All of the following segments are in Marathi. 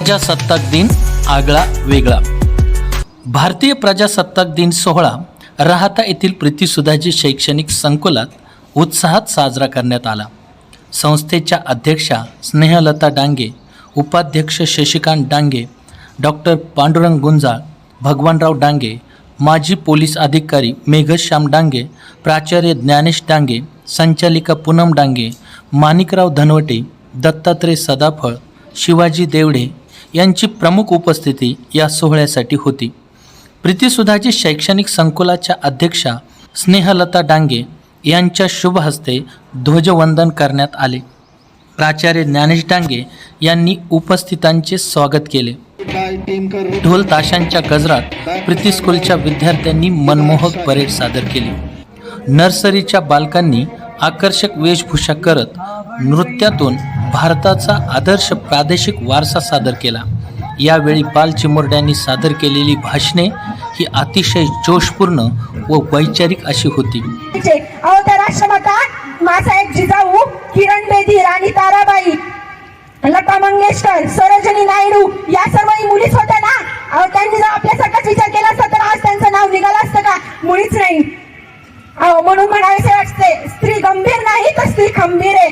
प्रजासत्ताक दिन आगळा वेगळा. भारतीय प्रजासत्ताक दिन सोहळा राहता येथील प्रीतीसुधाजी शैक्षणिक संकुलात उत्साहात साजरा करण्यात आला. संस्थेच्या अध्यक्षा स्नेहलता डांगे उपाध्यक्ष शशिकांत डांगे डॉक्टर पांडुरंग गुंजाळ भगवानराव डांगे माजी पोलीस अधिकारी मेघश्याम डांगे प्राचार्य ज्ञानेश डांगे संचालिका पूनम डांगे माणिकराव धनवटे दत्तात्रय सदाफळ शिवाजी देवडे यांची प्रमुख उपस्थिती या सोहळ्यासाठी होती. प्रीतीसुधाजी शैक्षणिक संकुलाच्या अध्यक्षा स्नेहलता डांगे यांच्या शुभ हस्ते ध्वजवंदन करण्यात आले. प्राचार्य ज्ञानेश डांगे यांनी उपस्थितांचे स्वागत केले. ढोल ताशांच्या गजरात प्रीती स्कूलच्या विद्यार्थ्यांनी मनमोहक परेड सादर केली. नर्सरीच्या बालकांनी आकर्षक वेशभूषा करत नृत्यातून भारताचा आदर्श प्रादेशिक वारसा सादर केला. यावेळी बाल चिमुरड्यांनी सादर केलेली भाषणे ही अतिशय जोशपूर्ण व वैचारिक अशी होती. माझा अहो त्या जिजाऊ किरण बेदी राणी ताराबाई लता मंगेशकर सरोजनी नायडू या सर्व मुलीच होत्या ना? अहो त्यांनी जर आपल्यासारखाच विचार केला असता तर आज त्यांचं नाव निघालं असतं का? मुळीच नाही. अहो म्हणून म्हणावेसे वाटते स्त्री गंभीर नाही तर स्त्री खंबीर आहे.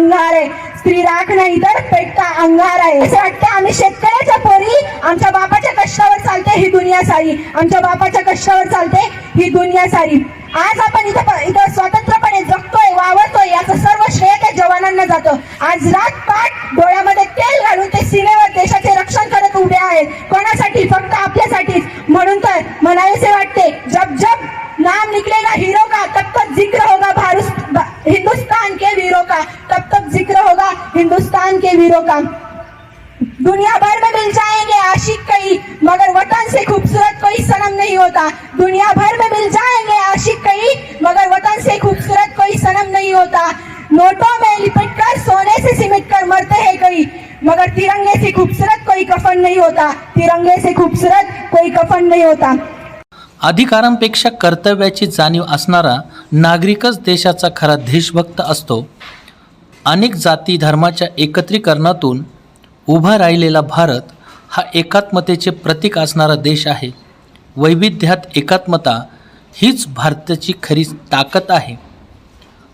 अंगार आहे. स्त्री राख नाही तर पेटता अंगार आहे. असं वाटतं आम्ही शेतकऱ्याच्या पोरी आमच्या बापाच्या कष्टावर चालते ही दुनिया सारी. आमच्या बापाच्या कष्टावर चालते ही दुनिया सारी. आज आपण इथं इथं स्वतंत्रपणे जगतोय वावरतोय याचं सर्व श्रेय त्या जवानांना जातं. आज रात पाठ डोळ्यामध्ये तेल घालून ते सीमेवर देशाचे रक्षण करत उभे आहेत. कोणासाठी? फक्त आपल्यासाठीच. म्हणून तर म्हणावेसे वाटते जब जब नाम निकलेगा हिरो के वीरों का? दुनिया भर में मिल जाएंगे आशिक कई मगर वतन से खूबसूरत कोई सनम नहीं होता। दुनिया भर में मिल जाएंगे आशिक कई मगर वतन से खूबसूरत कोई सनम नहीं होता। नोटों में लिपट कर सोने से सिमट कर मरते हैं कई मगर तिरंगे से खूबसूरत कोई कफन नहीं होता। तिरंगे से खूबसूरत कोई कफन नहीं होता। अधिकारांपेक्षा कर्तव्याची जाणीव असणारा नागरिकच देशाचा खरा देशभक्त असतो. अनेक जाती धर्माच्या एकत्रीकरणातून उभा राहिलेला भारत हा एकात्मतेचे प्रतीक असणारा देश आहे. वैविध्यात एकात्मता हीच भारताची खरी ताकद आहे.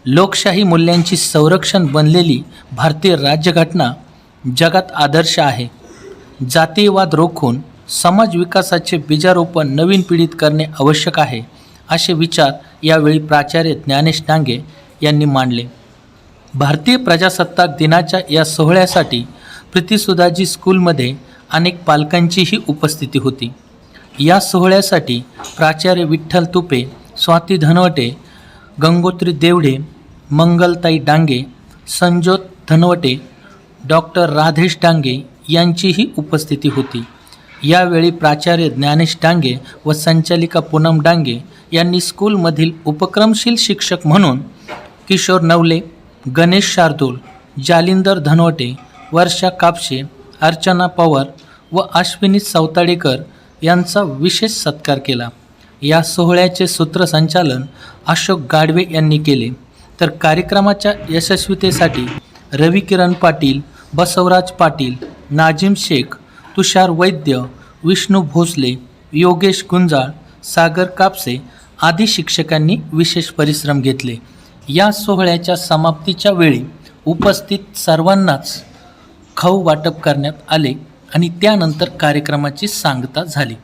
लोकशाही मूल्यांची संरक्षण बनलेली भारतीय राज्यघटना जगात आदर्श आहे. जातीयवाद रोखून समाज विकासाचे बीजारोपण नवीन पिढीत करणे आवश्यक आहे असे विचार यावेळी प्राचार्य ज्ञानेश डांगे यांनी मांडले. भारतीय प्रजासत्ताक दिनाच्या या सोहळ्यासाठी प्रीतीसुधाजी स्कूलमध्ये अनेक पालकांचीही उपस्थिती होती. या सोहळ्यासाठी प्राचार्य विठ्ठल तुपे स्वाती धनवटे गंगोत्री देवडे मंगलताई डांगे संजोत धनवटे डॉक्टर राधेश डांगे यांचीही उपस्थिती होती. यावेळी प्राचार्य ज्ञानेश डांगे व संचालिका पूनम डांगे यांनी स्कूलमधील उपक्रमशील शिक्षक म्हणून किशोर नवले गणेश शार्दूल जालिंदर धनवटे वर्षा कापशे अर्चना पवार व अश्विनी सावताडेकर यांचा विशेष सत्कार केला. या सोहळ्याचे सूत्रसंचालन अशोक गाडवे यांनी केले. तर कार्यक्रमाच्या यशस्वीतेसाठी रवी किरण पाटील बसवराज पाटील नाजिम शेख तुषार वैद्य विष्णू भोसले योगेश गुंजाळ सागर कापसे आदी शिक्षकांनी विशेष परिश्रम घेतले. या सोहळ्याच्या समाप्तीच्या वेळी उपस्थित सर्वांनाच खाऊ वाटप करण्यात आले आणि त्यानंतर कार्यक्रमाची सांगता झाली.